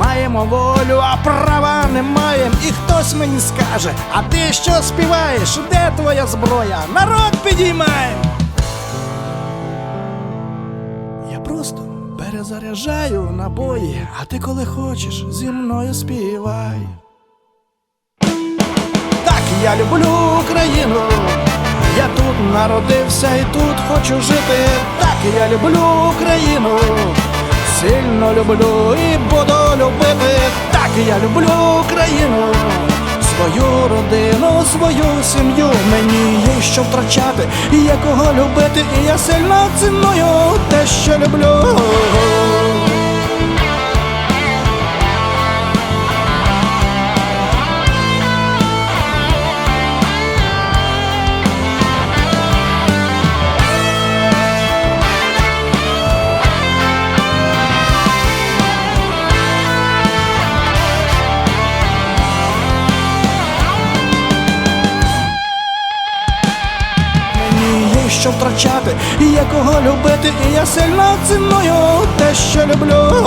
Маємо волю, а права не маємо. І хтось мені скаже, а ти що співаєш? Де твоя зброя? Народ підіймай! Я просто перезаряджаю набої, а ти коли хочеш, зі мною співай. Так я люблю Україну. Я тут народився і тут хочу жити. Так я люблю Україну. Сильно люблю і буду любити. Так я люблю Україну. Свою родину, свою сім'ю мені є що втрачати, і є любити, і я сильно ціную те, що люблю. Що втрачати, і якого кого любити, і я сильно ціную те, що люблю.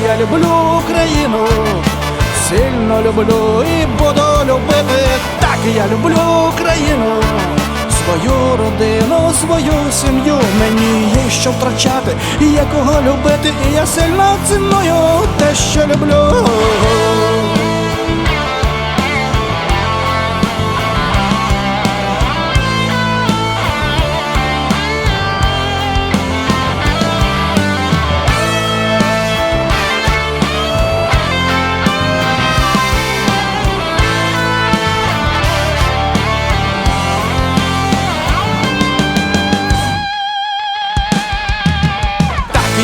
я люблю Україну. Сильно люблю і буду любити. Так я люблю Україну. Свою родину, свою сім'ю мені є що втрачати, і є любити, і я сильно ціную те, що люблю.